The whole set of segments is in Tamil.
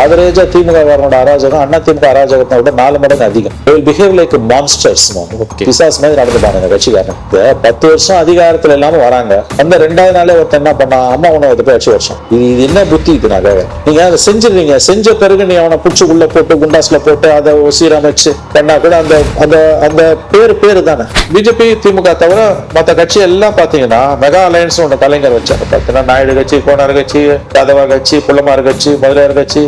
ஆவரேஜா திமுக வரனோட அராஜகம் அண்ணா திமுக அராஜகத்தை விட நாலு மடங்கு அதிகம். பிஹேவ் லைக் மான்ஸ்டர்ஸ் பிசாஸ் மாதிரி நடந்துப்பாங்க கட்சிக்காரன். இந்த பத்து வருஷம் அதிகாரத்துல இல்லாம வராங்க. அந்த ரெண்டாவது நாளே ஒருத்தன் என்ன பண்ணா அம்மா உணவு போய் அடிச்சு வருஷம் இது இது என்ன புத்தி இது நாங்க அதை செஞ்சிருவீங்க செஞ்ச பிறகு நீ அவனை புடிச்சு உள்ள போட்டு குண்டாஸ்ல போட்டு அதை சீரமைச்சு பண்ணா கூட அந்த அந்த அந்த பேரு பேரு தானே. பிஜேபி திமுக தவிர மத்த கட்சி எல்லாம் பாத்தீங்கன்னா மெகா அலையன்ஸ் ஒன்று கலைஞர் வச்சாரு. பார்த்தீங்கன்னா நாயுடு கட்சி கோனார் கட்சி யாதவா கட்சி புள்ளமார் கட்சி மதுரையார் கட்சி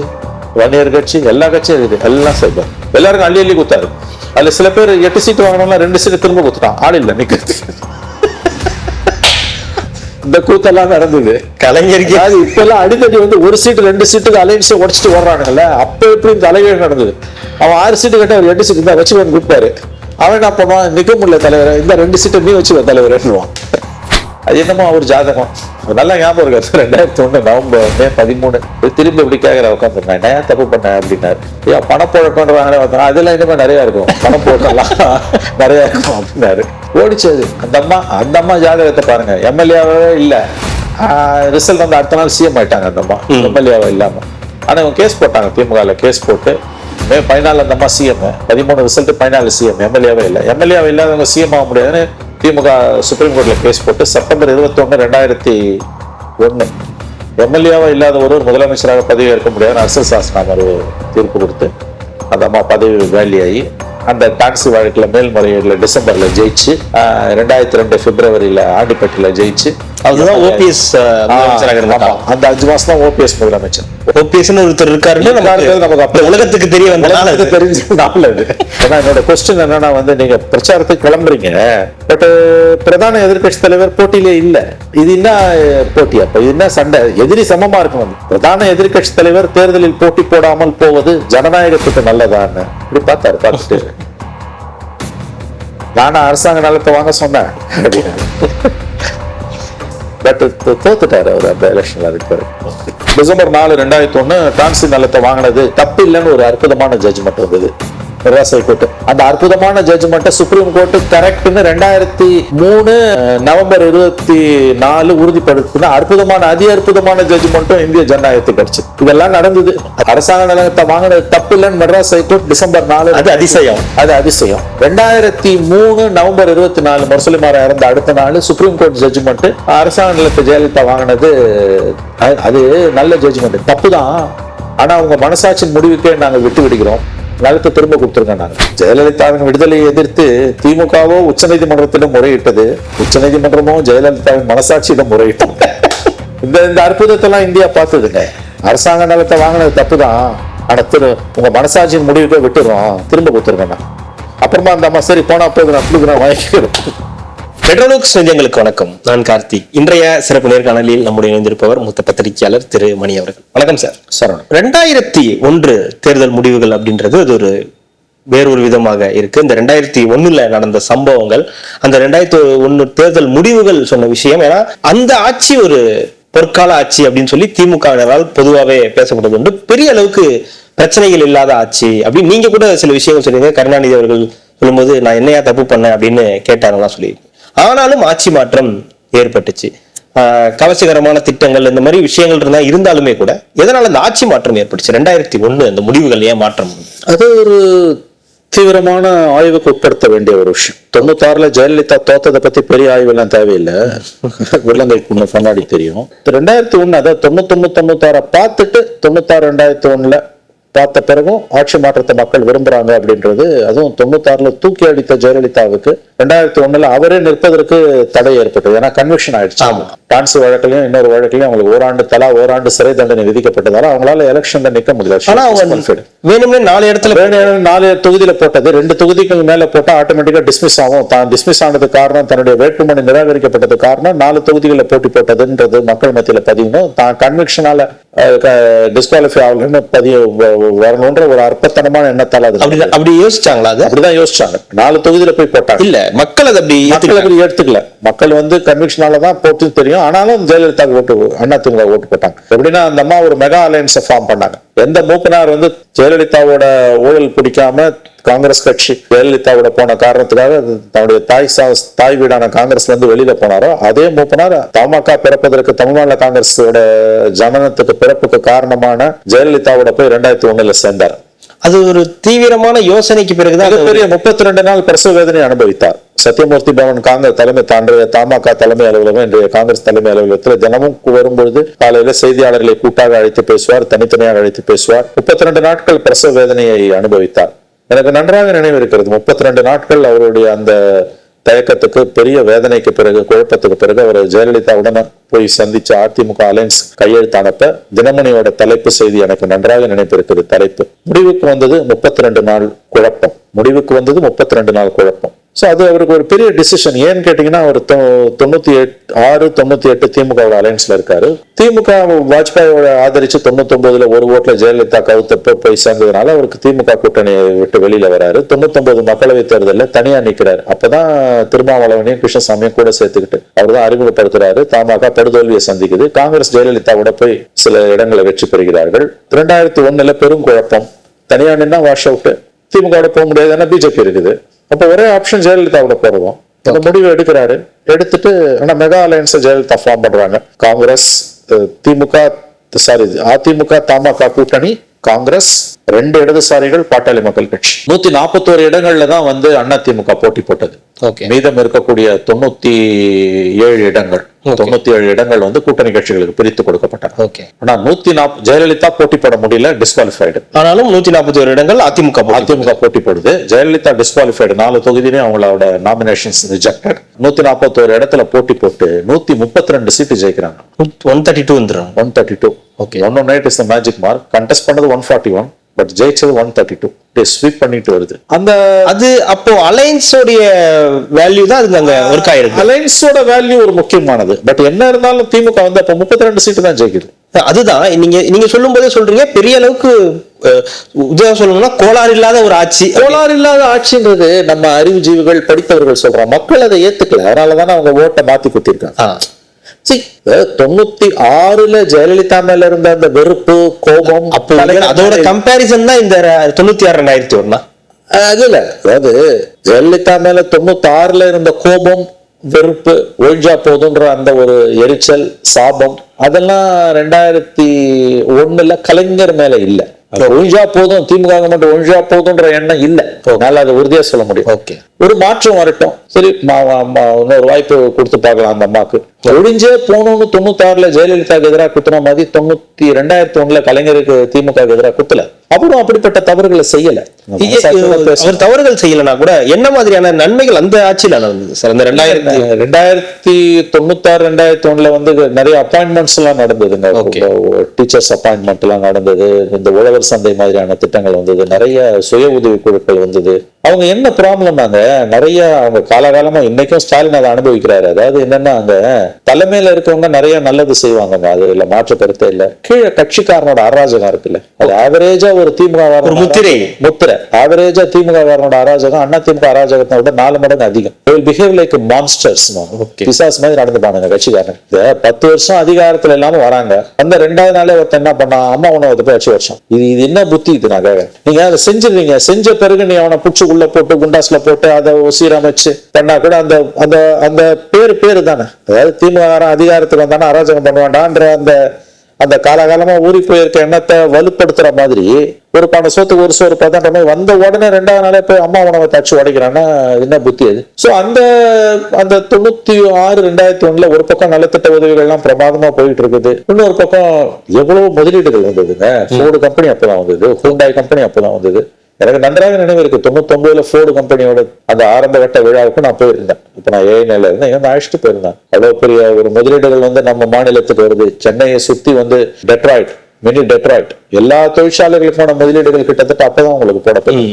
வன்னியர் கட்சி எல்லா கட்சியும் இருக்குது. எல்லாம் செய்வார் எல்லாருக்கும் அள்ளி அள்ளி குத்தாரு. அதுல சில பேர் எட்டு சீட்டு வாங்கினோம்னா ரெண்டு சீட்டு திரும்ப குத்துட்டான். ஆள் இல்ல நிக்கிறது. இந்த கூத்தெல்லாம் நடந்தது. கலைஞருக்கு. அதாவது இப்ப எல்லாம் அடித்தடி வந்து ஒரு சீட்டு ரெண்டு சீட்டுக்கு அலைன்ஸை உடச்சிட்டு வர்றானுங்கல்ல அப்ப எப்படி இந்த தலைகீழ் நடந்தது? அவன் ஆறு சீட்டு கட்ட ஒரு எட்டு சீட்டு தான் வச்சு வந்து கூப்பிட்டாரு அவன் என்ன பண்ணுவான்? நிக்க முடியல தலைவர் இந்த ரெண்டு சீட்டை நீ வச்சு தலைவர்னுவான் அது என்னமோ அவர் ஜாதகம். நல்லா ஞாபகம் இருக்காது ரெண்டாயிரத்தி ஒண்ணு நவம்பர் மே பதிமூணு. திரும்பி இப்படி கேட்கற உட்காந்துருந்தேன் நான் தப்பு பண்ணேன் அப்படின்னாரு. ஐயா பணப்புழக்கம்ன்றாங்களே பார்த்தா அதெல்லாம் இனிமே நிறைய இருக்கும். பணப்புழக்கம்லாம் நிறைய இருக்கும் அப்படின்னாரு. ஓடிச்சு அது அந்த அம்மா அந்த அம்மா ஜாதகத்தை பாருங்க. எம்எல்ஏவே இல்ல. ரிசல்ட் வந்து அடுத்த நாள் சிஎம் ஆயிட்டாங்க அந்த அம்மா. எம்எல்ஏவா இல்லாம. ஆனா இவங்க கேஸ் போட்டாங்க திமுகல கேஸ் போட்டு. மே பதினாலு அந்த அம்மா சிஎம் பதிமூணு ரிசல்ட் பதினாலு சிஎம் எம்எல்ஏவே இல்லை. எம்எல்ஏவே இல்லாதவங்க சிஎம் ஆக முடியாதுன்னு திமுக சுப்ரீம் கோர்ட்டில் கேஸ் போட்டு செப்டம்பர் இருபத்தி ரெண்டாயிரத்தி ஒன்று எம்எல்ஏவாக இல்லாத ஒரு முதலமைச்சராக பதவி ஏற்க முடியாதுன்னு அரசியல் சாசனம் ஒரு தீர்ப்பு கொடுத்து அந்த அம்மா பதவி வேலையாகி அந்த டாக்ஸி வழக்குல மேல்முறையீடுல டிசம்பர்ல ஜெயிச்சு ரெண்டாயிரத்தி ரெண்டு பிப்ரவரியில ஆண்டிப்பட்டியில ஜெயிச்சு அதுதான் ஓபிஎஸ் அந்த அஞ்சு மாசம் தான் ஓபிஎஸ் முதலமைச்சர். ஓபிஎஸ் ஒருத்தர் இருக்காருன்னு நமக்கு நமக்கு அப்ப- உலகத்துக்கு தெரிய உலகத்துக்கு தெரிஞ்சதுனால இது. ஏன்னா என்னோட கொஸ்டின் என்னன்னா வந்து நீங்க பிரச்சாரத்துக்கு கிளம்புறீங்க பட் பிரதான எதிர்க்கட்சி தலைவர் போட்டியிலே இல்ல. இது என்ன போட்டி அப்ப? இது என்ன சண்டை? எதிரி சமமா இருக்கணும் பிரதான எதிர்க்கட்சி தலைவர் தேர்தலில் போட்டி போடாமல் போவது ஜனநாயகத்துக்கு நல்லதான்னு. இப்படி பார்த்தாரு பார்த்துட்டு. நானும் அரசாங்க நலத்தை வாங்க சொன்னேன். அப்படின்னு பட் தோத்துட்டாரு அவர் அந்த எலெக்ஷன்ல இருக்காரு டிசம்பர் நாலு ரெண்டாயிரத்தி ஒண்ணு டான்சி நிலத்தை வாங்கினது தப்பு இல்லைன்னு ஒரு அற்புதமான ஜட்ஜ்மெண்ட் வந்தது. மெட்ராஸ் ஹைகோர்ட் அந்த அற்புதமான ஜட்ஜ்மெண்ட்டை சுப்ரீம் கோர்ட் கரெக்ட்னு ரெண்டாயிரத்தி மூணு நவம்பர் இருபத்தி நாலு உறுதிப்படுத்தின அற்புதமான அதி அற்புதமான ஜட்ஜ்மெண்ட்டும் இந்திய ஜனநாயகத்துக்கு கிடைச்சு. இதெல்லாம் நடந்தது. அரசாங்க நிலத்தை வாங்கினது தப்பு இல்லைன்னு மெட்ராஸ் ஹைகோர்ட் டிசம்பர் நாலு. அது அதிசயம். அது அதிசயம். ரெண்டாயிரத்தி மூணு நவம்பர் இருபத்தி நாலு முரசொலிமாரா இறந்த அடுத்த நாள் சுப்ரீம் கோர்ட் ஜட்ஜ்மெண்ட் அரசாங்க நிலத்தை ஜெயலலிதா வாங்கினது அது நல்ல ஜட்ஜ்மெண்ட் தப்பு தான். ஆனா அவங்க மனசாட்சியின் முடிவுக்கே நாங்க விட்டு விடுகிறோம். நிலத்தை திரும்ப கொடுத்துருங்க நாங்க ஜெயலலிதாவின் விடுதலையை எதிர்த்து திமுகவோ உச்சநீதிமன்றத்திடம் முறையிட்டது. உச்சநீதிமன்றமோ ஜெயலலிதாவின் மனசாட்சியிடம் முறையிட்டோம் இந்த இந்த அற்புதத்தெல்லாம் இந்தியா பார்த்ததுங்க. அரசாங்க நிலத்தை வாங்கினது தப்பு தான் ஆனா திரு உங்க மனசாட்சியின் முடிவுக்கே விட்டுறோம். திரும்ப கொடுத்துருங்கண்ணா அப்புறமா அந்த அம்மா சரி போனா போய் நான் கொடுக்குறேன் வாங்கிக்கிறேன். பெட்ரோலுக்ஸ் நெஞ்சங்களுக்கு வணக்கம். நான் கார்த்திக் இன்றைய சிறப்பு நேர்காணலில் நம்முடைய இணைந்திருப்பவர் மூத்த பத்திரிகையாளர் திரு மணி அவர்கள். வணக்கம் சார். சரவணன் ரெண்டாயிரத்தி ஒன்று தேர்தல் முடிவுகள் அப்படின்றது அது ஒரு வேறொரு விதமாக இருக்கு. இந்த ரெண்டாயிரத்தி ஒண்ணுல நடந்த சம்பவங்கள் அந்த ரெண்டாயிரத்தி ஒண்ணு தேர்தல் முடிவுகள் சொன்ன விஷயம். ஏன்னா அந்த ஆட்சி ஒரு பொற்கால ஆட்சி அப்படின்னு சொல்லி திமுகவினரால் பொதுவாகவே பேசப்படுறது உண்டு. பெரிய அளவுக்கு பிரச்சனைகள் இல்லாத ஆட்சி அப்படின்னு நீங்க கூட சில விஷயங்கள் சொன்னீங்க கருணாநிதி அவர்கள் சொல்லும்போது நான் என்னையா தப்பு பண்ணேன்? அப்படின்னு கேட்டாங்கலாம் சொல்லி ஆனாலும் ஆட்சி மாற்றம் ஏற்பட்டுச்சு. கவர்ச்சிகரமான திட்டங்கள் இந்த மாதிரி விஷயங்கள் இருந்தா இருந்தாலுமே கூட எதனால இந்த ஆட்சி மாற்றம் ஏற்பட்டுச்சு? ரெண்டாயிரத்தி ஒன்று அந்த முடிவுகள் ஏன் மாற்றம்? அது ஒரு தீவிரமான ஆய்வுக்கு உட்படுத்த வேண்டிய ஒரு விஷயம். தொண்ணூத்தாறுல ஜெயலலிதா தோத்ததை பத்தி பெரிய ஆய்வு எல்லாம் தேவையில்லை. உள்ளங்கைக்கு முன்ன கண்ணாடி தெரியும். ரெண்டாயிரத்தி ஒன்று அதாவது தொண்ணூத்தொன்னு தொண்ணூத்தாறை பார்த்துட்டு தொண்ணூத்தாறு ரெண்டாயிரத்தி ஒண்ணுல பார்த்த பிறகும் ஆட்சி மாற்றத்தை மக்கள் விரும்புறாங்க அப்படின்றது. அதுவும் தொண்ணூத்தாறுல தூக்கி அடித்த ஜெயலலிதாவுக்கு ரெண்டாயிரத்தி ஒண்ணுல அவரே நிற்பதற்கு தடை ஏற்பட்டது. ஏன்னா கன்விக்ஷன் ஆயிடுச்சு. ஆமா. டான்ஸ் வழக்கிலையும் இன்னொரு வழக்கிலையும் அவங்களுக்கு ஓராண்டு தலா ஓராண்டு சிறை தண்டனை விதிக்கப்பட்டதால அவங்களால எலெக்ஷன்ல நிக்க முடியல. ஆனா அவங்க. வேணும்னே நாலு இடத்துல நாலு தொகுதியில போட்டது. ரெண்டு தொகுதிக்கு மேல போட்டா ஆட்டோமேட்டிக்கா டிஸ்மிஸ் ஆகும். தான் டிஸ்மிஸ் ஆனது காரணம் தன்னுடைய வேட்புமனு நிராகரிக்கப்பட்டது காரணம் நாலு தொகுதிகளில் போட்டி போட்டதுன்றது மக்கள் மத்தியில பதியணும். தான் கன்விக்ஷனால டிஸ்குவாலிஃபை ஆகலன்னு பதிய வ- வ- வரணுன்ற ஒரு அற்பத்தனமான எண்ணத்தால அது அப்படி அப்படி யோசிச்சாங்களா அது? அப்படிதான் யோசிச்சாங்க. நாலு தொகுதியில போய் போட்டாங்க. இல்ல மக்கள் அதை அப்படி மக்கள். அப்படி எடுத்துக்கல மக்கள் வந்து கன்விக்ஷனால தான் போட்டுன்னு தெரியும். தெரியும் ஆனாலும் ஜெயலலிதாவுக்கு ஓட்டு அண்ணா திமுக ஓட்டு போட்டாங்க. எப்படின்னா அந்த அம்மா ஒரு மெகா அலையன்ஸை ஃபார்ம் பண்ணாங்க. எந்த மூப்பனார் வந்து ஜெயலலிதாவோட ஊழல் பிடிக்காம காங்கிரஸ் கட்சி ஜெயலலிதாவோட போன காரணத்துக்காக தன்னுடைய தாய் தாய் வீடான காங்கிரஸ்ல இருந்து வெளியில போனாரோ அதே மூப்பனார் தமாக பிறப்பதற்கு தமிழ் மாநில காங்கிரஸோட ஜனனத்துக்கு பிறப்புக்கு காரணமான ஜெயலலிதாவோட போய் ரெண்டாயிரத்தி ஒண்ணுல சேர்ந்தார். அது ஒரு தீவிரமான யோசனைக்கு பிறகுதான் அது மிகப்பெரிய முப்பத்தி ரெண்டு நாள் பிரசவ வேதனை அனுபவித்தார். சத்யமூர்த்தி பவன் காங்கிரஸ் தலைமை தாண்டிய தமாக தலைமை அலுவலகம் இன்றைய காங்கிரஸ் தலைமை அலுவலகத்தில் தினமும் வரும்பொழுது காலையில செய்தியாளர்களை கூட்டாக அழைத்து பேசுவார் தனித்தனியாக அழைத்து பேசுவார். முப்பத்தி ரெண்டு நாட்கள் பிரசவ வேதனையை அனுபவித்தார். எனக்கு நன்றாக நினைவு இருக்கிறது. முப்பத்தி ரெண்டு நாட்கள் அவருடைய அந்த தயக்கத்துக்கு பெரிய வேதனைக்கு பிறகு குழப்பத்துக்கு பிறகு அவர் ஜெயலலிதாவுடன் போய் சந்திச்ச அதிமுக அலையன்ஸ் கையெழுத்து அனுப்ப தினமணியோட தலைப்பு செய்தி எனக்கு நன்றாக நினைப்பிருக்கிறது தலைப்பு. முடிவுக்கு வந்தது முப்பத்தி ரெண்டு நாள் குழப்பம். முடிவுக்கு வந்தது முப்பத்தி ரெண்டு நாள் குழப்பம். ஸோ அது அவருக்கு ஒரு பெரிய டிசிஷன் ஏன்னு கேட்டிங்கன்னா அவர் தொ- தொண்ணூற்றி எட்டு ஆறு தொண்ணூற்றி எட்டு திமுகவோட அலையன்ஸில் இருக்கார். திமுக வாஜ்பாயோட ஆதரித்து தொண்ணூத்தொம்பதில் ஒரு ஓட்டில் ஜெயலலிதா கவுத்தப்போ போய் சேர்ந்ததுனால அவருக்கு திமுக கூட்டணியை விட்டு வெளியில் வராரு. தொண்ணூத்தொம்பது மக்களவைத் தேர்தலில் தனியாக நிற்கிறார் அப்போ தான் திருமாவளவனையும் கிருஷ்ணசாமியும் கூட சேர்த்துக்கிட்டு அவர் தான் அறிமுகப்படுத்துறாரு. தமாக படுதோல்வியை சந்திக்குது. காங்கிரஸ் ஜெயலலிதாவோட போய் சில இடங்களை வெற்றி பெறுகிறார்கள். ரெண்டாயிரத்தி ஒன்றில் பெரும் குழப்பம். தனியாக நின்னா வாஷ் அவுட்டு திமுகவோட போக முடியாது. ஏன்னா பிஜேபி இருக்குது. அப்ப ஒரே ஆப்ஷன் ஜெயலலிதாவோட போறோம் அந்த முடிவு எடுக்கிறாரு. எடுத்துட்டு ஆனா மெகா அலையன்ஸ் ஜெயலலிதா ஃபார்ம் பண்றாங்க. காங்கிரஸ் திமுக சாரி அதிமுக தமாக கூட்டணி காங்கிரஸ் ரெண்டு இடதுசாரிகள் பாட்டாளி மக்கள் கட்சி. நூத்தி நாற்பத்தோரு இடங்கள்ல தான் வந்து அண்ணா திமுக போட்டி போட்டது. ஓகே மீதம் இருக்கக்கூடிய தொண்ணூத்தி ஏழு இடங்கள். தொண்ணூத்தி ஏழு இடங்கள் வந்து கூட்டணி கட்சிகளுக்கு பிரித்து கொடுக்கப்பட்டன. ஓகே. ஆனா நூத்தி நாப் ஜெயலலிதா போட்டி போட முடியல டிஸ்குவாலிஃபைடு ஆனாலும் நூத்தி நாற்பத்தி ஒரு இடங்கள் அதிமுக. அதிமுக போட்டி போடுது. ஜெயலலிதா டிஸ்குவாலிஃபைடு நாலு தொகுதியிலையும் அவங்களோட நாமினேஷன்ஸ் ரிஜெக்டட் நூத்தி நாற்பத்தோரு இடத்துல போட்டி போட்டு நூத்தி முப்பத்தி ரெண்டு சீட்டு ஜெயிக்கிறாங்க. ஒன் தேர்ட்டி டூ வந்துடும் one thirty two okay one one eight is the magic mark contest பண்ணது ஒன் ஃபார்ட்டி ஒன் பட் ஜெயிச்சது ஒன் தேர்ட்டி டூ ஸ்வீப் பண்ணிட்டு வருது. அந்த அது அப்போ அலைன்ஸோடைய வேல்யூ தான் அதுக்கு அங்க ஒர்க் ஆயிருக்கு. அலைன்ஸோட வேல்யூ ஒரு முக்கியமானது. பட் என்ன இருந்தாலும் திமுக வந்து அப்ப முப்பத்தி ரெண்டு சீட்டு தான் ஜெயிக்குது. அதுதான். நீங்க நீங்க சொல்லும் போதே சொல்றீங்க. பெரிய அளவுக்கு உதாரணம் சொல்லணும்னா கோளாறு இல்லாத ஒரு ஆட்சி. கோளாறு இல்லாத ஆட்சின்றது நம்ம அறிவுஜீவிகள் படித்தவர்கள் சொல்றோம். மக்கள் அதை ஏத்துக்கல. அதனாலதானே அவங்க ஓட்டை மாத்தி குத்திருக்காங்க. தொண்ணூத்தி ஆறுல ஜெயலலிதா மேல இருந்த அந்த வெறுப்பு கோபம் அதோட கம்பேரிசன் தான் இந்த தொண்ணூத்தி ஆறு ரெண்டாயிரத்தி அஹ் அது இல்ல. அதாவது ஜெயலலிதா மேல தொண்ணூத்தி ஆறுல இருந்த கோபம் வெறுப்பு ஒழிஞ்சா போதுன்ற அந்த ஒரு எரிச்சல் சாபம் அதெல்லாம் ரெண்டாயிரத்தி ஒண்ணுல கலைஞர் மேல இல்ல. ஒழிஞ்சா போதும் திமுக மட்டும் ஒழிஞ்சா போதுன்ற எண்ணம் இல்ல. அதனால அதை உறுதியா சொல்ல முடியும். ஓகே ஒரு மாற்றம் வரட்டும். சரி இன்னொரு வாய்ப்பு கொடுத்து பார்க்கலாம் அந்த அம்மாக்கு ஒழிஞ்சே போகணும்னு தொண்ணூத்தி ஆறுல ஜெயலலிதாக்கு எதிராக குத்துன மாதிரி தொண்ணூத்தி ரெண்டாயிரத்தி ஒண்ணுல கலைஞருக்கு திமுக எதிராக குத்தல. அவரும் அப்படிப்பட்ட தவறுகளை செய்யல. அவர் தவறுகள் செய்யலனா கூட என்ன மாதிரியான நன்மைகள் அந்த ஆட்சியில நடந்தது சார்? இந்த ரெண்டாயிரத்தி ரெண்டாயிரத்தி தொண்ணூத்தாறு ரெண்டாயிரத்தி ஒண்ணுல வந்து நிறைய அப்பாயின்மெண்ட்ஸ் எல்லாம் நடந்ததுங்க. டீச்சர்ஸ் அப்பாயின்மெண்ட் எல்லாம் நடந்தது. இந்த உழவர் சந்தை மாதிரியான திட்டங்கள் வந்தது. நிறைய சுய உதவி குழுக்கள் வந்தது அவங்க என்ன ப்ராப்ளம்னாங்க நிறைய அவங்க காலகாலமா இன்னைக்கும் ஸ்டாலின் அதை அனுபவிக்கிறாரு. அதாவது என்னன்னா அங்க தலைமையில இருக்கவங்க நிறைய நல்லது செய்வாங்க அது இல்ல மாற்று கருத்தே இல்ல. கீழே கட்சிக்காரனோட அராஜகம் இருக்குல்ல. அது ஆவரேஜா ஒரு திமுக முத்திரை. முத்திரை. ஆவரேஜா திமுக அராஜகம் அண்ணா திமுக அராஜகத்தை விட நாலு மடங்கு அதிகம். பிஹேவ் லைக் மான்ஸ்டர்ஸ் பிசாஸ் மாதிரி நடந்துப்பானுங்க கட்சிக்காரன். இந்த பத்து வருஷம் அதிகாரத்துல இல்லாம வராங்க. அந்த ரெண்டாவது நாளே ஒருத்தன் என்ன பண்ணா அம்மா உணவு போய் அச்சு வருஷம் இது இது என்ன புத்தி இது நாங்க நீங்க அதை செஞ்சிருவீங்க. செஞ்ச பிறகு நீ அவனை புடிச்சு உள்ள போட்டு குண்டாஸ்ல போட்டு அதை சீரமைச்சு பண்ணா கூட அந்த அந்த அந்த பேரு பேரு தானே அதாவது திமுக அதிகாரத்துக்கு வந்தானா அராஜகம் பண்ணுவான்டான்ற அந்த அந்த காலகாலமா ஊறி போயிருக்க எண்ணத்தை வலுப்படுத்துற மாதிரி ஒரு பண சோத்துக்கு ஒரு சோறு பதன்ற மாதிரி வந்த உடனே ரெண்டாவது நாளே போய் அம்மா உணவை தச்சு உடைக்கிறான்னா என்ன புத்தி அது? ஸோ அந்த அந்த தொண்ணூத்தி ஆறு ரெண்டாயிரத்தி ஒண்ணுல ஒரு பக்கம் நலத்திட்ட உதவிகள்லாம் பிரமாதமா போயிட்டு இருக்குது இன்னொரு பக்கம் எவ்வளவு முதலீடுகள் வந்ததுங்க. ஃபோர்டு கம்பெனி அப்பதான் வந்தது. ஹூண்டாய் கம்பெனி அப்பதான் வந்தது. எனக்கு நன்றாக நினைவு இருக்கு. தொண்ணூத்தி ஒன்பதுல ஃபோர்டு கம்பெனியோட அந்த ஆரம்ப கட்ட விழாவுக்கு நான் போயிருந்தேன். இப்ப நான் ஏஎன்எல்ல இருந்தேன். இங்க அழைச்சிட்டு போயிருந்தேன். அவ்வளவு பெரிய ஒரு முதலீடுகள் வந்து நம்ம மாநிலத்துக்கு வருது. சென்னையை சுத்தி வந்து டெட்ராய்ட் மினி டெட்ராய்ட் எல்லா தொழிற்சாலைகளுக்கான முதலீடுகள் கிட்டத்தட்ட அப்பதான் உங்களுக்கு போடப்படும்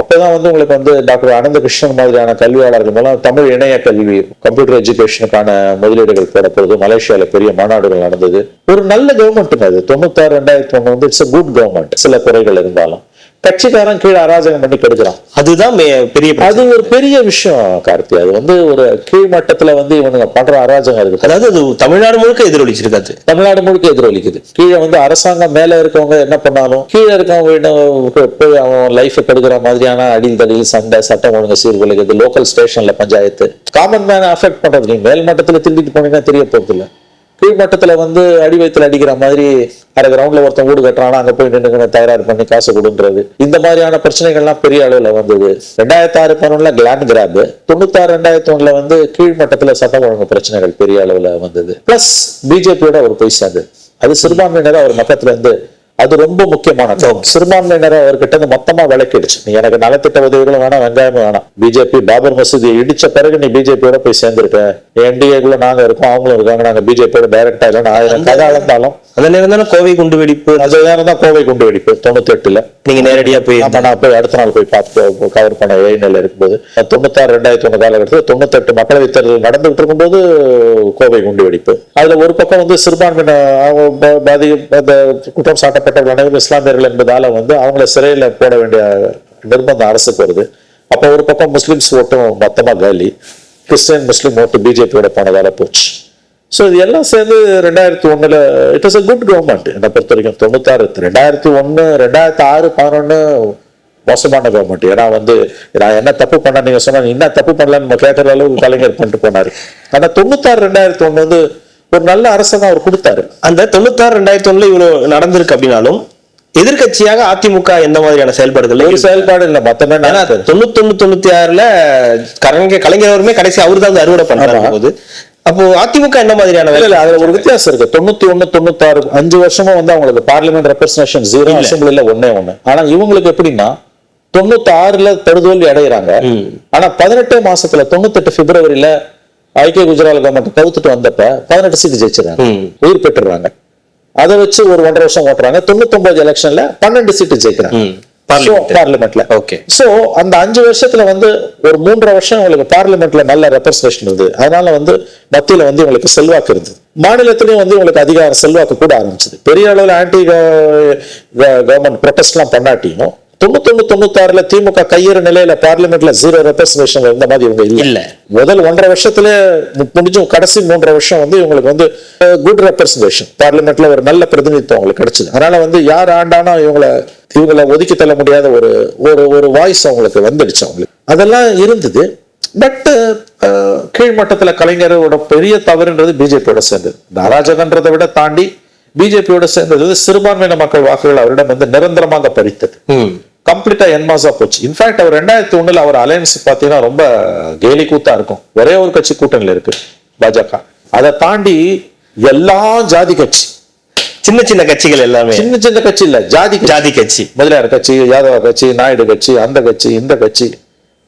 அப்பதான் வந்து உங்களுக்கு வந்து டாக்டர் அனந்த கிருஷ்ணன் மாதிரியான கல்வியாளர்கள் மூலம் தமிழ் இணைய கல்வி கம்ப்யூட்டர் எஜுகேஷனுக்கான முதலீடுகள் போடப்படுது மலேசியால பெரிய மாநாடுகள் நடந்தது. ஒரு நல்ல கவர்மெண்ட்டுங்க அது. தொண்ணூத்தாறு ரெண்டாயிரத்தி ஒண்ணு வந்து இட்ஸ் குட் கவர்மெண்ட் சில குறைகள் இருந்தாலும். கட்சிக்காரன் கீழே அராஜகம் பண்ணி கெடுக்கிறான். அதுதான் பெரிய. அது ஒரு பெரிய விஷயம் கார்த்தி. அது வந்து ஒரு கீழ் மட்டத்துல வந்து இவனுங்க பண்ற அராஜகம் இருக்கு. அதாவது அது தமிழ்நாடு முழுக்க எதிரொலிச்சிருக்காது தமிழ்நாடு முழுக்க எதிரொலிக்குது. கீழே வந்து அரசாங்கம் மேல இருக்கவங்க என்ன பண்ணாலும் கீழே இருக்கவங்க போய் அவன் லைஃப் கெடுக்கிற மாதிரியான அடில் தடியில் சண்டை சட்டம் ஒழுங்கு சீர்குலைக்குது லோக்கல் ஸ்டேஷன்ல பஞ்சாயத்து. காமன் மேனை அஃபெக்ட் பண்றது நீங்க மேல் மட்டத்துல திருடிட்டு போனீங்கன்னா தெரிய போறது இல்ல கீழ்மட்டத்தில் வந்து அடி வயிற்றுல அடிக்கிற மாதிரி அரை கிரவுண்டில் ஒருத்தன் வீடு கட்டுறானா அங்கே போய் நின்று தயார் பண்ணி காசு கொடுன்றது. இந்த மாதிரியான பிரச்சனைகள்லாம் பெரிய அளவில் வந்தது. ரெண்டாயிரத்தி ஆறு பதினொன்றில் கிளாண்ட் கிராப் தொண்ணூத்தாறு ரெண்டாயிரத்தி ஒன்றில் வந்து கீழ்மட்டத்தில் சட்டம் ஒழுங்கு பிரச்சனைகள் பெரிய அளவில் வந்தது. ப்ளஸ் பிஜேபியோட அவர் போய் சேர்ந்தது. அது சிறுபான்மையினரை அவர் மட்டத்துல இருந்து அது ரொம்ப முக்கியமான டோம் சிறுபான்மையினர் அவர்கிட்ட இருந்து மொத்தமா விளக்கிடுச்சு நீ எனக்கு நலத்திட்ட உதவிகளும் வேணாம் வெங்காயமும் வேணாம். பிஜேபி பாபர் மசூதி இடிச்ச பிறகு நீ பிஜேபியோட போய் சேர்ந்திருக்க என்டிஏக்குள்ள நாங்க இருக்கோம் அவங்களும் இருக்காங்க நாங்க பிஜேபியோட டைரக்டா இல்லைன்னு ஆயிரம் கதை அளந்தாலும். அந்த நேரம் தானே கோவை குண்டு வெடிப்பு அது நேரம் தான் கோவை குண்டு வெடிப்பு தொண்ணூத்தி எட்டுல நீங்க நேரடியா போய் நான் போய் அடுத்த நாள் போய் பார்த்து கவர் பண்ண ஏஎன்எல் இருக்கும்போது. தொண்ணூத்தாறு ரெண்டாயிரத்தி ஒண்ணு காலகட்டத்தில் தொண்ணூத்தெட்டு மக்களவை தேர்தல் நடந்துகிட்டு இருக்கும்போது கோவை குண்டு வெடிப்பு அதுல ஒரு பக்கம் வந்து சிறுபான்மையின பாதி அந்த குற்றம் சம்பந்தப்பட்ட அனைவரும் இஸ்லாமியர்கள் என்பதால் வந்து அவங்கள சிறையில் போட வேண்டிய நிர்பந்தம் அரசுக்கு வருது. அப்போ ஒரு பக்கம் முஸ்லீம்ஸ் ஓட்டும் மொத்தமாக காலி கிறிஸ்டியன் முஸ்லீம் ஓட்டு பிஜேபியோட போனதால போச்சு. ஸோ இது எல்லாம் சேர்ந்து ரெண்டாயிரத்தி ஒன்றில் it is a good government என்னை பொறுத்த வரைக்கும் தொண்ணூத்தாறு ரெண்டாயிரத்தி ஒன்று ரெண்டாயிரத்தி ஆறு பதினொன்று மோசமான கவர்மெண்ட் ஏன்னா வந்து நான் என்ன தப்பு பண்ண நீங்கள் சொன்னால் என்ன தப்பு பண்ணலன்னு நம்ம கேட்குற அளவுக்கு கலைஞர் பண்ணிட்டு போனார். ஆனால் தொண்ணூத்தாறு ரெண்டாயிரத்தி ஒன்று வந்து ஒரு நல்ல அரசை அவர் கொடுத்தாரு. அந்த தொண்ணூத்தாறு ரெண்டாயிரத்தி ஒண்ணுல இவ்வளவு நடந்திருக்கு அப்படின்னாலும் எதிர்க்கட்சியாக அதிமுக எந்த மாதிரியான செயல்பாடுகள்? ஒரு செயல்பாடு இல்லை மத்தமே நான் தொண்ணூத்தொன்னு தொண்ணூத்தி ஆறுல கலைஞர் கலைஞர் அவருமே கடைசி அவரு தான் வந்து அறுவடை பண்றாரு ஆமா. போது அப்போ அதிமுக என்ன மாதிரியான வேலை அதுல ஒரு வித்தியாசம் இருக்கு. தொண்ணூத்தி ஒண்ணு தொண்ணூத்தாறு அஞ்சு வருஷமும் வந்து அவங்களுக்கு பார்லிமெண்ட் ரெப்ரஸன்டேஷன் ஜீரோ அசம்பிளில ஒண்ணே ஒண்ணு. ஆனா இவங்களுக்கு எப்படின்னா தொண்ணூத்தி ஆறுல படுதோல்வி அடைகிறாங்க ஆனா பதினெட்டே மாசத்துல தொண்ணூத்தெட்டு பிப்ரவரியில ஐக்கிய குஜராத் கவர்மெண்ட் கவுத்துட்டு வந்தப்ப பதினெட்டு சீட்டு ஜெயிச்சிடறாங்க. உயிர் பெற்றுறாங்க அதை வச்சு ஒரு ஒன்றரை வருஷம் ஓட்டுறாங்க. தொண்ணூத்தி ஒன்பது எலெக்ஷன்ல பன்னெண்டு சீட்டு ஜெயிக்கிறாங்க. பார்லிமெண்ட்ல ஓகே சோ அந்த அஞ்சு வருஷத்துல வந்து ஒரு மூன்றரை வருஷம் உங்களுக்கு பார்லிமெண்ட்ல நல்ல ரெப்ரஸன்டேஷன் இருந்தது. அதனால வந்து மத்தியில வந்து உங்களுக்கு செல்வாக்கு இருந்தது. மாநிலத்திலயும் வந்து உங்களுக்கு அதிகார செல்வாக்கு கூட ஆரம்பிச்சது. பெரிய அளவுல ஆன்டி கவர்மெண்ட் ப்ரொடெஸ்ட் எல்லாம் பண்ணாட்டியும் தொண்ணூத்தொன்னு தொண்ணூத்தாறுல திமுக கையேறு நிலையில பார்லிமெண்ட்ல ஜீரோ ரெப்ரஸன்டேஷன் இருந்த மாதிரி இவங்க இல்ல. முதல் ஒன்றரை வருஷத்துல முடிஞ்சும் கடைசி மூன்றரை வருஷம் வந்து இவங்களுக்கு வந்து குட் ரெப்ரஸன்டேஷன் பார்லிமெண்ட்ல ஒரு நல்ல பிரதிநிதித்துவம் அவங்களுக்கு கிடைச்சது. அதனால வந்து யார் ஆண்டானா இவங்கள இவங்களை ஒதுக்கி தள்ள முடியாத ஒரு ஒரு ஒரு வாய்ஸ் அவங்களுக்கு வந்துடுச்சு அவங்களுக்கு. அதெல்லாம் இருந்தது. பட் கீழ்மட்டத்துல கலைஞரோட பெரிய தவறுன்றது பிஜேபியோட சேர்ந்தது. இந்த அராஜகன்றதை விட தாண்டி பிஜேபியோட சேர்ந்தது சிறுபான்மையின மக்கள் வாக்குகள் அவரிடம் வந்து நிரந்தரமாக பறித்தது. கம்ப்ளீட்டா என்மாஸா போச்சு. இன்ஃபேக்ட் அவர் ரெண்டாயிரத்தி ஒண்ணுல அவர் அலையன்ஸ் பாத்தீங்கன்னா ரொம்ப கேலி கூத்தா இருக்கும். ஒரே ஒரு கட்சி கூட்டணியில இருக்கு பாஜக. அதை தாண்டி எல்லா ஜாதி கட்சி. சின்ன சின்ன கட்சிகள் எல்லாமே. சின்ன சின்ன கட்சி இல்ல ஜாதி கட்சி. ஜாதி கட்சி. முதலியார் கட்சி யாதவ கட்சி நாயுடு கட்சி அந்த கட்சி இந்த கட்சி.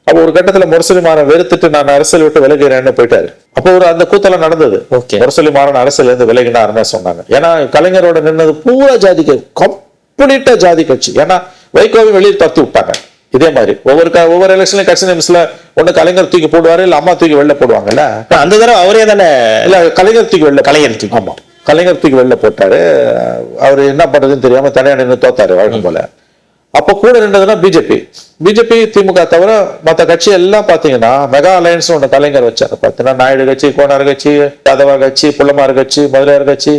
அப்போ ஒரு கட்டத்துல முரசொலி மாறன் வெறுத்துட்டு நான் அரசியல் விட்டு விலகிறேன்னு போயிட்டாரு. அப்போ ஒரு அந்த கூத்தெல்லாம் நடந்தது. Okay. முரசொலி மாறன் அரசியல் இருந்து விலகினாருன்னு சொன்னாங்க. ஏன்னா கலைஞரோட நின்னது பூரா ஜாதி கம்ப்ளீட்டா ஜாதி கட்சி. ஏன்னா வைகோவை வெளியே தத்தி விட்டாங்க. இதே மாதிரி ஒவ்வொரு ஒவ்வொரு எலெக்ஷன்லயும் கட்சி நிமிஷத்துல ஒண்ணு கலைஞர் தூக்கி போடுவாரு இல்ல அம்மா தூக்கி வெளில போடுவாங்கல்ல? அந்த தடவை அவரே தானே இல்ல கலைஞர் தூக்கி வெளில கலைஞர் தூக்கி. ஆமா. கலைஞர் தூக்கி வெளில போட்டாரு. அவர் என்ன பண்றதுன்னு தெரியாம தனியா நின்று தோத்தாரு வழக்கம் போல. அப்ப கூட நின்றதுன்னா பிஜேபி பிஜேபி திமுக தவிர மத்த கட்சி எல்லாம் பாத்தீங்கன்னா மெகா அலையன்ஸ் ஒண்ணு கலைஞர் வச்சாரு. பாத்தீங்கன்னா நாயுடு கட்சி கோனார் கட்சி யாதவா கட்சி புள்ளமார் கட்சி முதலியார் கட்சி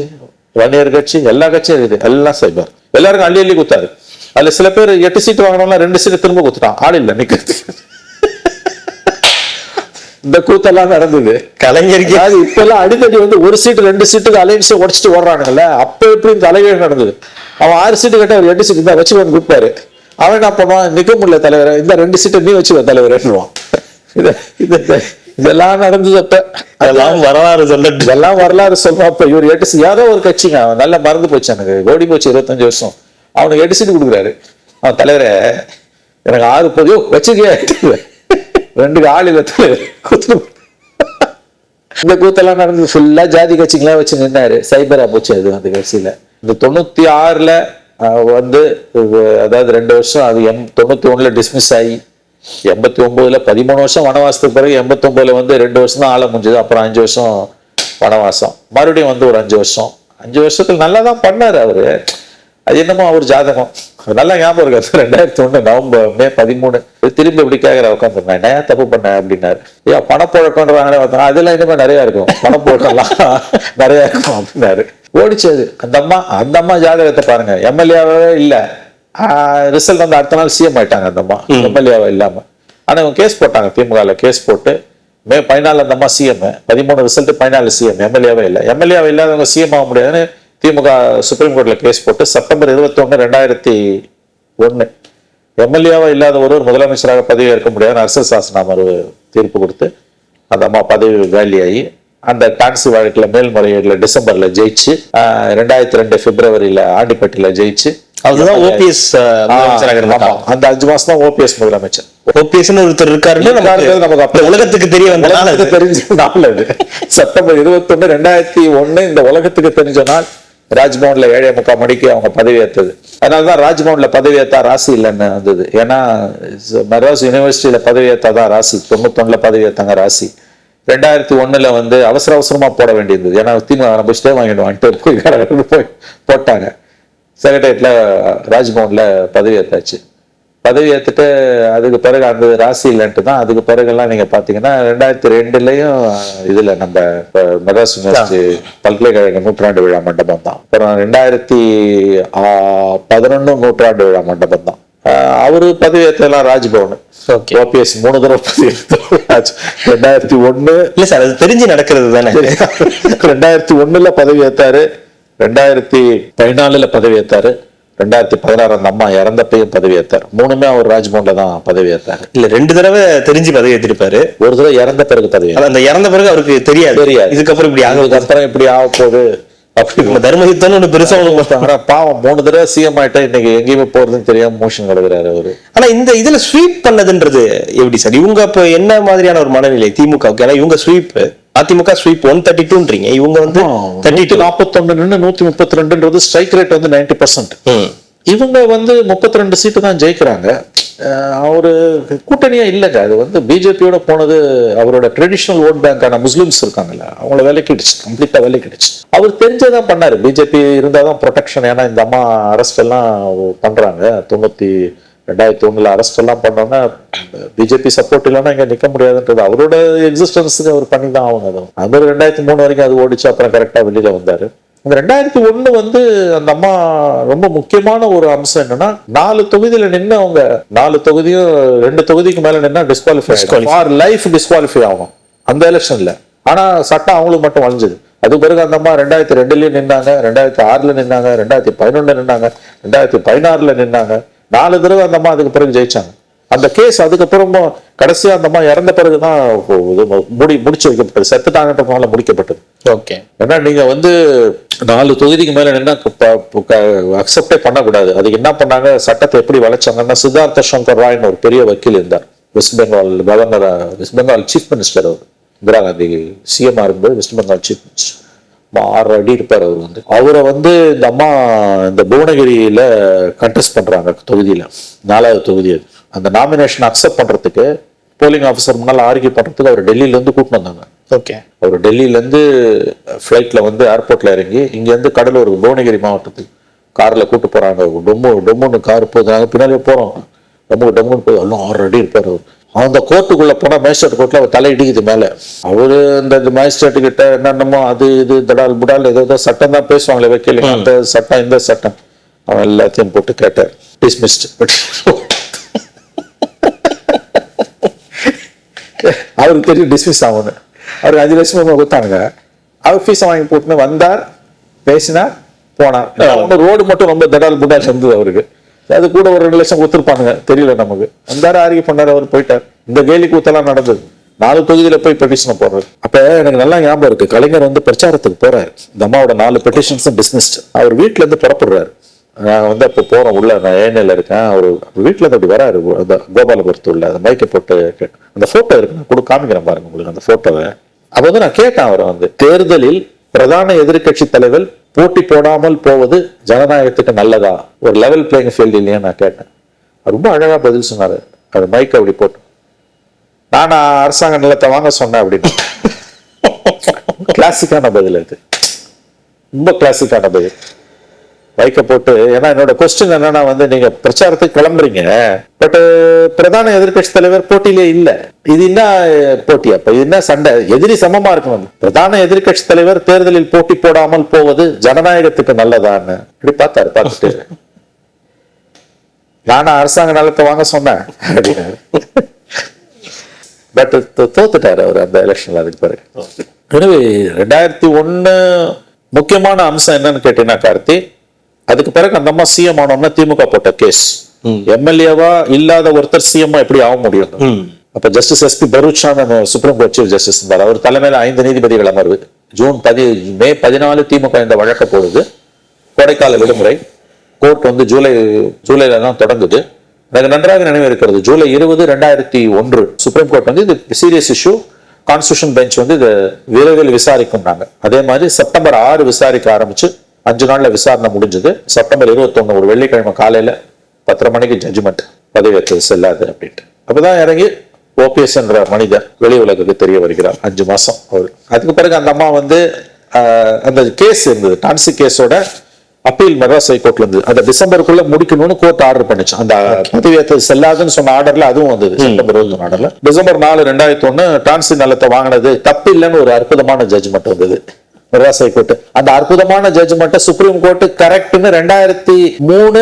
வன்னியர் கட்சி எல்லா கட்சியும் இருக்குது. எல்லாம் சைபர். எல்லாருக்கும் அள்ளி அள்ளி குத்தாரு அதுல சில பேர் எட்டு சீட் வாங்கினவங்க ரெண்டு சீட் திரும்ப குத்துட்டான். ஆள் இல்ல நிக்கிறது. இந்த கூத்தெல்லாம் நடந்தது. கலைஞருக்கு. அதாவது இப்ப எல்லாம் அடிக்கடி வந்து ஒரு சீட்டு ரெண்டு சீட்டுக்கு அலைன்ஸ் உடச்சிட்டு ஓடுறானுங்கல்ல அப்ப எப்படி இந்த தலைகீழ் நடந்தது? அவன் ஆறு சீட்டு கட்ட ஒரு எட்டு சீட்டு தான் வச்சு வந்து கொடுப்பாரு அவன் என்ன பண்ணுவான்? நிக்க முடியல தலைவர் இந்த ரெண்டு சீட்டை நீ வச்சு தலைவர்னுவான் இது இது- இதெல்லாம் நடந்தது அப்ப. அதெல்லாம் வரலாறு சொல்ல இதெல்லாம் வரலாறு சொல்லுவான் அப்ப இவர் எட்டு சீ- ஏதோ ஒரு கட்சிங்க நல்லா மறந்து போச்சு எனக்கு. ஓடி போச்சு இருபத்தஞ்சு வருஷம். அவனுக்கு எடுத்துட்டு கொடுக்குறாரு. அவன் தலைவரே எனக்கு ஆறு பதிவு வச்சுக்க ரெண்டுக்கு ஆள் இல்லை தலைவர் கூத்து இந்த கூத்தெல்லாம் நடந்து ஃபுல்லா ஜாதி கட்சிங்களாம் வச்சு நின்னாரு சைபரா போச்சு அது அந்த கட்சியில. இந்த தொண்ணூத்தி ஆறுல வந்து அதாவது ரெண்டு வருஷம் அது எம் தொண்ணூத்தி ஒண்ணுல டிஸ்மிஸ் ஆகி எண்பத்தி ஒன்பதுல பதிமூணு வருஷம் வனவாசத்துக்கு பிறகு எண்பத்தி ஒன்பதுல வந்து ரெண்டு வருஷம் தான் ஆள முடிஞ்சது. அப்புறம் அஞ்சு வருஷம் வனவாசம். மறுபடியும் வந்து ஒரு அஞ்சு வருஷம். அஞ்சு வருஷத்துல நல்லா தான் பண்ணாரு அவரு. அது என்னமோ அவர் ஜாதகம். நல்லா ஞாபகம் இருக்கு. ரெண்டாயிரத்தி ஒண்ணு நவம்பர் மே பதிமூணு. திரும்பி இப்படி கேட்கற உட்காந்துருந்தேன் நான் ஏன் தப்பு பண்ணேன் அப்படின்னாரு. ஐயா பணப்புழக்கம்ன்றாங்களே பார்த்தா அதெல்லாம் இனிமே நிறைய இருக்கும். பணப்புழக்கம்லாம் நிறைய இருக்கும் அப்படின்னாரு. ஓடிச்சு அது அந்த அம்மா அந்த அம்மா ஜாதகத்தை பாருங்க. எம்எல்ஏவே இல்ல. ரிசல்ட் வந்து அடுத்த நாள் சிஎம் ஆயிட்டாங்க அந்த அம்மா. எம்எல்ஏவா இல்லாம. ஆனா இவங்க கேஸ் போட்டாங்க. திமுகல கேஸ் போட்டு மே பதினாலு அந்த அம்மா சிஎம் பதிமூணு ரிசல்ட் பதினாலு சிஎம் எம்எல்ஏவே இல்லை. எம்எல்ஏவே இல்லாதவங்க சிஎம் ஆக முடியாதுன்னு திமுக சுப்ரீம் கோர்ட்ல கேஸ் போட்டு செப்டம்பர் இருபத்தி ஒண்ணு ரெண்டாயிரத்தி ஒண்ணு எம்எல்ஏவா இல்லாத ஒருவர் முதலமைச்சராக பதவி ஏற்க முடியாதுன்னு அரசியல் சாசன அமர்வு தீர்ப்பு கொடுத்து அந்த அம்மா பதவி காலியாகி அந்த டாக்ஸி வழக்குல மேல்முறையீடுல டிசம்பர்ல ஜெயிச்சு ரெண்டாயிரத்தி ரெண்டு பிப்ரவரியில ஆண்டிப்பட்டியில ஜெயிச்சு அதுதான் ஓபிஎஸ் அந்த அஞ்சு மாசம் தான் ஓபிஎஸ் முதலமைச்சர். ஓபிஎஸ் ஒருத்தர் இருக்காருன்னு நமக்கு உலகத்துக்கு தெரிய உலகத்துக்கு தெரிஞ்ச நாள் அது. செப்டம்பர் இருபத்தி ஒண்ணு ரெண்டாயிரத்தி ஒண்ணு இந்த உலகத்துக்கு தெரிஞ்ச நாள். ராஜ்பவன்ல ஏழே முக்கால் மணிக்கு அவங்க பதவி ஏத்தது. அதனாலதான் ராஜ்பவன்ல பதவி ராசி இல்லைன்னு வந்தது. ஏன்னா மெட்ராஸ் யூனிவர்சிட்டியில பதவி ஏத்தாதான் ராசி? தொண்ணூத்தொன்னுல பதவி ராசி. ரெண்டாயிரத்தி ஒண்ணுல வந்து அவசர அவசரமா போட வேண்டியது ஏன்னா திமுக நம்ம ஸ்டே வாங்கிடுவான்ட்டு போய் போய் போட்டாங்க. செக்ரட்டரியேட்ல ராஜ்பவன்ல பதவி பதவி ஏத்துட்டு அதுக்கு பிறகு அந்த ராசி இல்லைன்ட்டு தான் அதுக்கு பிறகுலாம் நீங்க பாத்தீங்கன்னா ரெண்டாயிரத்தி ரெண்டுலயும் இதுல நம்ம மெட்ராஸ் யூனிவர்சிட்டி பல்கலைக்கழக நூற்றாண்டு விழா மண்டபம் தான். அப்புறம் ரெண்டாயிரத்தி பதினொன்னு நூற்றாண்டு விழா மண்டபம் தான். அவரு பதவி ஏத்தலாம் ராஜ்பவன். ஓபிஎஸ் மூணு தடவை பதவி ஏத்தாரு. ராஜ் ரெண்டாயிரத்தி ஒண்ணு. இல்ல சார் அது தெரிஞ்சு நடக்கிறது தானே? ரெண்டாயிரத்தி ஒண்ணுல பதவி ஏத்தாரு. ரெண்டாயிரத்தி பதினாலுல பதவி ஏத்தாரு. ரெண்டாயிரத்தி பதினாறு அந்த அம்மா இறந்தப்பையும் பதவி ஏத்தாரு மூணுமே அவர் ராஜ்பவன்ல தான் பதவி ஏத்தாரு இல்ல ரெண்டு தடவை தெரிஞ்சு பதவி ஏத்திருப்பாரு ஒரு தடவை இறந்த பிறகு பதவி அந்த இறந்த பிறகு அவருக்கு தெரியாது. தெரியாது. இதுக்கப்புறம் இப்படி ஆகுது அதுக்கப்புறம் இப்படி ஆக போகுது. அப்படி தர்மயுத்தம்னு ஒண்ணு பெருசா ஒண்ணு ஆனா பாவம் மூணு தடவை சிஎம் ஆயிட்டா இன்னைக்கு எங்கேயுமே போறதுன்னு தெரியாம மோஷன் கிடக்குறாரு அவரு. ஆனா இந்த இதுல ஸ்வீப் பண்ணதுன்றது எப்படி சார்? இவங்க அப்ப என்ன மாதிரியான ஒரு மனநிலை? திமுக ஏன்னா இவங்க sweep AIADMK sweep one thirty டூன்றீங்க இவங்க வந்து தேர்ட்டி நூத்தி நாற்பத்தொன்னு நூத்தி முப்பத்தி ரெண்டுன்றது ஸ்ட்ரைக் ரேட் வந்து நைன்டி பர்சன்ட் இவங்க வந்து முப்பத்தி ரெண்டு சீட்டு தான் ஜெயிக்கிறாங்க. அவரு கூட்டணியா இல்லைங்க. அது வந்து பிஜேபியோட போனது அவரோட ட்ரெடிஷனல் ஓட் பேங்கான முஸ்லிம்ஸ் இருக்காங்கல்ல அவங்கள விலக்கிடுச்சு. கம்ப்ளீட்டா விலக்கிடுச்சு. அவர் தெரிஞ்சதான் பண்ணாரு. பிஜேபி இருந்தாதான் ப்ரொடெக்ஷன் ஏன்னா இந்த அம்மா அரெஸ்ட் எல்லாம் பண்றாங்க. தொண்ணூத்தி ரெண்டாயிரத்தி ஒண்ணுல அரெஸ்ட் எல்லாம் பண்ணோன்னா பிஜேபி சப்போர்ட் இல்லைன்னா இங்க நிக்க முடியாதுன்றது அவரோட எக்ஸிஸ்டன்ஸுக்கு அவர் பண்ணி தான் ஆகணும் அது. அது மாதிரி ரெண்டாயிரத்தி மூணு வரைக்கும் அது ஓடிச்சு அப்புறம் கரெக்டா வெளியில வந்தாரு. இந்த ரெண்டாயிரத்தி ஒண்ணு வந்து அந்த அம்மா ரொம்ப முக்கியமான ஒரு அம்சம் என்னன்னா நாலு தொகுதியில நின்று அவங்க நாலு தொகுதியும் ரெண்டு தொகுதிக்கு மேல நின்னா டிஸ்குவாலிஃபை ஃபார் லைஃப் டிஸ்குவாலிஃபை ஆகும். அந்த எலெக்ஷன்ல ஆனா சட்டம் அவங்களுக்கு மட்டும் வளைஞ்சது அது பிறகு அந்த அம்மா ரெண்டாயிரத்தி ரெண்டுலயும் நின்னாங்க ரெண்டாயிரத்தி ஆறுல நின்னாங்க ரெண்டாயிரத்தி பதினொன்னுல நின்னாங்க ரெண்டாயிரத்தி பதினாறுல நின்னாங்க. நாலு தடவை அந்த அம்மா அதுக்கு பிறகு ஜெயிச்சாங்க. அந்த கேஸ் அதுக்கப்புறமும் கடைசியா அந்த அம்மா இறந்த பிறகுதான் இது முடி முடிச்சு வைக்கப்பட்டது. செத்துட்டாங்கன்றதுனால முடிக்கப்பட்டது. ஓகே. ஏன்னா நீங்க வந்து நாலு தொகுதிக்கு மேல நின்னா அக்செப்டே பண்ணக்கூடாது. அதுக்கு என்ன பண்ணாங்க? சட்டத்தை எப்படி வளைச்சாங்கன்னா சித்தார்த்த சங்கர் ராய்னு ஒரு பெரிய வக்கீல் இருந்தார். West Bengal governor West Bengal chief minister அவர். இந்திரா காந்தி சிஎம் இருக்கும்போது வெஸ்ட் பெங்கால் சீஃப் மினிஸ்டர் ஆறு அடி இருப்பார் அவர் வந்து. அவரை வந்து இந்த அம்மா இந்த புவனகிரியில கண்டெஸ்ட் பண்றாங்க தொகுதியில. நாலாவது தொகுதி அது. அந்த நாமினேஷன் அக்செப்ட் பண்றதுக்கு போலிங் ஆஃபீஸர் முன்னால ஆர்கியூ பண்றதுக்கு அவர் டெல்லியில இருந்து கூட்டிட்டு வந்தாங்க. ஓகே அவர் டெல்லியிலேருந்து ஃப்ளைட்டில் வந்து ஏர்போர்ட்ல இறங்கி இங்கேருந்து கடலூர் புவனகிரி மாவட்டத்துக்கு காரில் கூட்டு போகிறாங்க டொம்மு டொம்முன்னு கார் போகுது. நாங்கள் பின்னாலே போகிறோம் டொம்மு டொம்முன்னு போகுது எல்லாம் ஆல்ரெடி இருப்பார் அவர். அந்த கோர்ட்டுக்குள்ளே போனால் மேஜிஸ்ட்ரேட் கோர்ட்டில் அவர் தலை இடிக்குது மேலே. அவர் இந்த மேஜிஸ்ட்ரேட் கிட்ட என்னென்னமோ அது இது தடால் புடால் ஏதோ ஏதோ சட்டம் தான் பேசுவாங்களே வைக்கல அந்த சட்டம் இந்த சட்டம். அவன் எல்லாத்தையும் போட்டு கேட்டார். டிஸ்மிஸ்ட் அவருக்கு தெரியும் டிஸ்மிஸ் ஆகணும் அவருக்கு அஞ்சு லட்சம் ரூபாய் கொடுத்தாங்க அவர் ஃபீஸை வாங்கி போட்டுன்னு வந்தார் பேசினார் போனார். ரோடு மட்டும் ரொம்ப தடால் புடால் இருந்தது அவருக்கு. அது கூட ஒரு ரெண்டு லட்சம் கொடுத்துருப்பானுங்க. தெரியல நமக்கு. வந்தாரு ஆர்கியூ பண்ணார் அவர் போயிட்டார். இந்த கேலி கூத்தெல்லாம் நடந்தது. நாலு தொகுதியில போய் பெட்டிஷன் போடுறாரு. அப்ப எனக்கு நல்லா ஞாபகம் இருக்கு. கலைஞர் வந்து பிரச்சாரத்துக்கு போறாரு. இந்த அம்மாவோட நாலு பெட்டிஷன்ஸும் பிசினஸ் அவர் வீட்டுல இருந்து புறப்படுறாரு. நான் வந்து அப்போ போறோம் உள்ள நான் ஏனையில இருக்கேன். அவர் வீட்டுல இருந்து அப்படி வராரு. அந்த கோபாலபுரத்து உள்ள அந்த மைக்கை போட்டு கே- அந்த போட்டோ இருக்கு. நான் கொடு காமிக்கிறேன் பாருங்க உங்களுக்கு அந்த போட்டோவை அப்ப வந்து நான் கேட்டேன் அவரை வந்து தேர்தலில் பிரதான எதிர்க்கட்சி தலைவர் போட்டி போடாமல் போவது ஜனநாயகத்துக்கு நல்லதா? ஒரு லெவல் பிளேயிங் ஃபீல்டு இல்லையா நான் கேட்டேன். ரொம்ப அழகாக பதில் சொன்னார். அது மைக் அப்படி போட்டு. நான் அரசாங்க நிலத்தை வாங்க சொன்னேன் அப்படின்னு. கிளாசிக்கான பதில் அது. ரொம்ப கிளாசிக்கான பதில். வைக்க போட்டு ஏன்னா என்னோட கொஸ்டின் என்னன்னா வந்து நீங்க பிரச்சாரத்துக்கு கிளம்புறீங்க. பட் பிரதான எதிர்க்கட்சி தலைவர் போட்டியிலே இல்ல. இது என்ன போட்டி? அப்ப இது என்ன சண்டை? எதிரி சமமா இருக்கணும். பிரதான எதிர்க்கட்சி தலைவர் தேர்தலில் போட்டி போடாமல் போவது ஜனநாயகத்துக்கு நல்லதான்னு. இப்படி பார்த்தாரு பார்த்துட்டு. நானா அரசாங்க நலத்தை வாங்க சொன்னேன். பட் தோத்துட்டாரு அவர் அந்த எலெக்ஷன்ல அதுக்கு பிறகு. எனவே ரெண்டாயிரத்தி ஒண்ணு முக்கியமான அம்சம் என்னன்னு கேட்டீங்கன்னா கார்த்தி அதுக்கு பிறகு அந்த அம்மா சிஎம் ஆனோம்னா திமுக போட்ட கேஸ் எம்எல்ஏவா இல்லாத ஒருத்தர் சிஎம் எப்படி ஆக முடியும்? ம். அப்ப justice SP பரூச்சான் supreme court chief justice இருந்தார் அவர் தலைமையில ஐந்து நீதிபதிகள் அமர்வு. ஜூன் பதி மே பதினாலு திமுக இந்த வழக்க போடுது. கோடைக்கால விடுமுறை. கோர்ட் வந்து ஜூலை ஜூலைல தான் தொடங்குது. எனக்கு நன்றாக நினைவு இருக்கிறது. ஜூலை இருபது ரெண்டாயிரத்தி ஒன்று சுப்ரீம் கோர்ட் வந்து இது சீரியஸ் இஷ்யூ கான்ஸ்டியூஷன் பெஞ்ச் வந்து இது விரைவில் விசாரிக்கும்னாங்க அதே மாதிரி செப்டம்பர் ஆறு விசாரிக்க ஆரம்பிச்சு அஞ்சு நாள்ல விசாரணை முடிஞ்சது. செப்டம்பர் இருபத்தொன்னு ஒரு வெள்ளிக்கிழமை காலையில பத்தரை மணிக்கு ஜட்ஜ்மெண்ட் பதவியேற்றது செல்லாது அப்படின்ட்டு. அப்பதான் இறங்கி ஓபிஎஸ் என்ற மனிதர் வெளி உலகுக்கு தெரிய வருகிறார். அஞ்சு மாசம் அவர். அதுக்கு பிறகு அந்த அம்மா வந்து அந்த கேஸ் இருந்தது. டான்சி கேஸோட அப்பீல் மெட்ராஸ் ஹைகோர்ட்ல இருந்து அந்த டிசம்பருக்குள்ள முடிக்கணும்னு கோர்ட் ஆர்டர் பண்ணுச்சு. அந்த பதவியேற்றது செல்லாதுன்னு சொன்ன ஆர்டர்ல அதுவும் வந்தது. செப்டம்பர் இருபத்தி ஆர்டர்ல டிசம்பர் நாலு ரெண்டாயிரத்தி ஒண்ணு டான்சி நிலத்தை வாங்கினது தப்பு இல்லைன்னு ஒரு அற்புதமான ஜட்ஜ்மெண்ட் வந்தது. மெட்ராஸ் ஹைகோர்ட் அந்த அற்புதமான ஜட்ஜ்மெண்ட் சுப்ரீம் கோர்ட் கரெக்ட்னு ரெண்டாயிரத்தி மூணு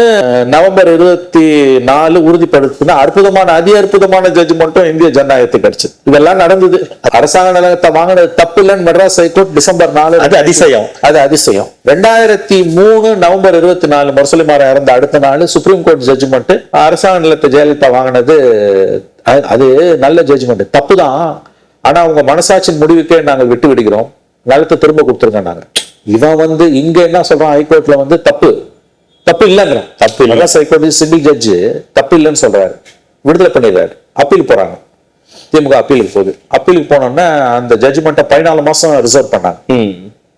நவம்பர் இருபத்தி நாலு உறுதிப்படுத்தின அற்புதமான அதி அற்புதமான ஜட்ஜ்மெண்ட்டும் இந்திய ஜனநாயகத்துக்கு கிடைச்சது இதெல்லாம் நடந்தது. அரசாங்க நிலையத்தை வாங்கினது தப்பு இல்லைன்னு மெட்ராஸ் ஹைகோர்ட் டிசம்பர் நாலு அது அதிசயம். அது அதிசயம். ரெண்டாயிரத்தி மூணு நவம்பர் இருபத்தி நாலு முரசலிமாரா இறந்த அடுத்த நாள் சுப்ரீம் கோர்ட் ஜட்ஜ்மெண்ட் அரசாங்க நிலத்தை ஜெயலலிதா வாங்கினது அது நல்ல ஜட்ஜ்மெண்ட் தப்பு தான் ஆனா அவங்க மனசாட்சியின் முடிவுக்கே நாங்கள் விட்டு விடுகிறோம். நிலத்தை திரும்ப கொடுத்துருங்க நாங்க. இவன் வந்து இங்க என்ன சொல்றான்? ஹைகோர்ட்ல வந்து தப்பு. தப்பு இல்லைங்கிறான் தப்பு இல்லை. மெட்ராஸ் ஹைகோர்ட் சிங்கிள் ஜட்ஜு தப்பு இல்லைன்னு சொல்றாரு. விடுதலை பண்ணிடுறாரு. அப்பீல் போறாங்க. திமுக அப்பீலுக்கு போகுது. அப்பீலுக்கு போனோம்னா அந்த ஜட்ஜ்மெண்ட்டை பதினாலு மாசம் ரிசர்வ் பண்ணாங்க.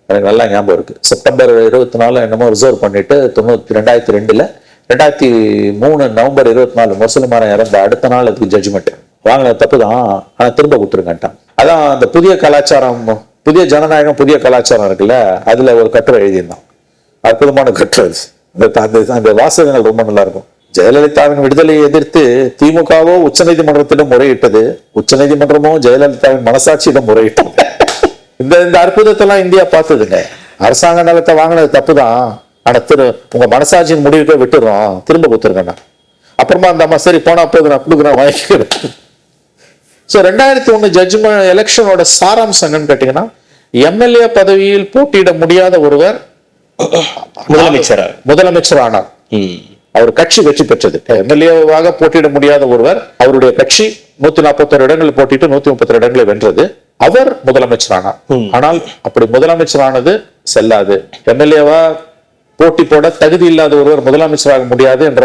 எனக்கு நல்லா ஞாபகம் இருக்கு. செப்டம்பர் இருபத்தி நாலு என்னமோ ரிசர்வ் பண்ணிட்டு தொண்ணூத்தி ரெண்டாயிரத்தி ரெண்டுல ரெண்டாயிரத்தி மூணு நவம்பர் இருபத்தி நாலு முரசலிமாரன் இறந்த அடுத்த நாள் அதுக்கு ஜட்ஜ்மெண்ட் வாங்கின தப்பு தான் ஆனா திரும்ப கொடுத்துருங்கட்டான் அதான் அந்த புதிய கலாச்சாரம் புதிய ஜனநாயகம் புதிய கலாச்சாரம் இருக்குல்ல அதுல ஒரு கட்டுரை எழுதியிருந்தோம். அற்புதமான கட்டுரை அந்த அந்த- வாசகங்கள் ரொம்ப நல்லா இருக்கும் ஜெயலலிதாவின் விடுதலையை எதிர்த்து திமுகவோ உச்சநீதிமன்றத்திடம் முறையிட்டது. உச்சநீதிமன்றமோ ஜெயலலிதாவின் மனசாட்சியிடம் முறையிட்டது. இந்த இந்த அற்புதத்தெல்லாம் இந்தியா பார்த்ததுங்க. அரசாங்க நிலத்தை வாங்கினது தப்புதான். ஆனால் திரு உங்க மனசாட்சியின் முடிவுக்கே விட்டுறோம் திரும்ப கொடுத்துருங்கண்ணா அப்புறமா அந்த அம்மா சரி போனால் போகுது நான் கொடுக்குறேன் வாங்கிக்கிறேன். ஸோ ரெண்டாயிரத்தி ஒண்ணு ஜட்ஜ்மெண்ட் எலெக்ஷனோட சாராம்சம் என்னன்னு கேட்டீங்கன்னா எம்எல்ஏ பதவியில் போட்டியிட முடியாத ஒருவர் முதலமைச்சரா? முதலமைச்சர் ஆனார். அவர் கட்சி வெற்றி பெற்றது. எம்எல்ஏவாக போட்டியிட முடியாத ஒருவர் அவருடைய கட்சி நூத்தி நாற்பத்தொரு இடங்களில் போட்டிட்டு நூத்தி முப்பத்தி இடங்களை வென்றது. அவர் முதலமைச்சர் ஆனார். ஆனால் அப்படி முதலமைச்சரானது செல்லாது. எம்எல்ஏவா போட்டி போட தகுதி இல்லாத ஒருவர் முதலமைச்சராக முடியாது என்ற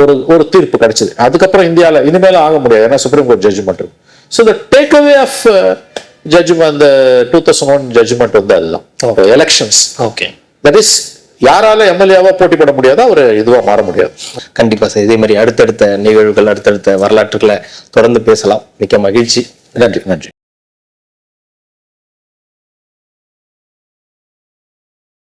ஒரு ஒரு தீர்ப்பு கிடைச்சது. அதுக்கப்புறம் இந்தியால இனிமேலும் ஆக முடியாது. ஏன்னா supreme court judgment so the take away of judgment அந்த டூ தௌசண்ட் ஒன் ஜட்ஜ்மெண்ட் வந்து அதுதான் எலெக்ஷன்ஸ் ஓகே தட் இஸ் யாரால எம்எல்ஏவா போட்டி போட முடியாதோ அவர் இதுவா மாற முடியாது. கண்டிப்பா சார். இதே மாதிரி அடுத்தடுத்த நிகழ்வுகள் அடுத்தடுத்த வரலாற்றுகளை தொடர்ந்து பேசலாம். மிக்க மகிழ்ச்சி. நன்றி நன்றி.